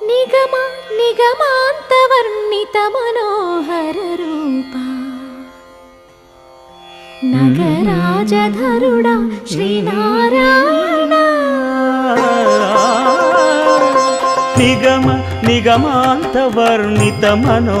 నిగమ నిగమాంతవర్ణిత మనోహర రూప నగరాజధరుడా Sri Narayana. నిగమ నిగమాంతవర్ణిత మనో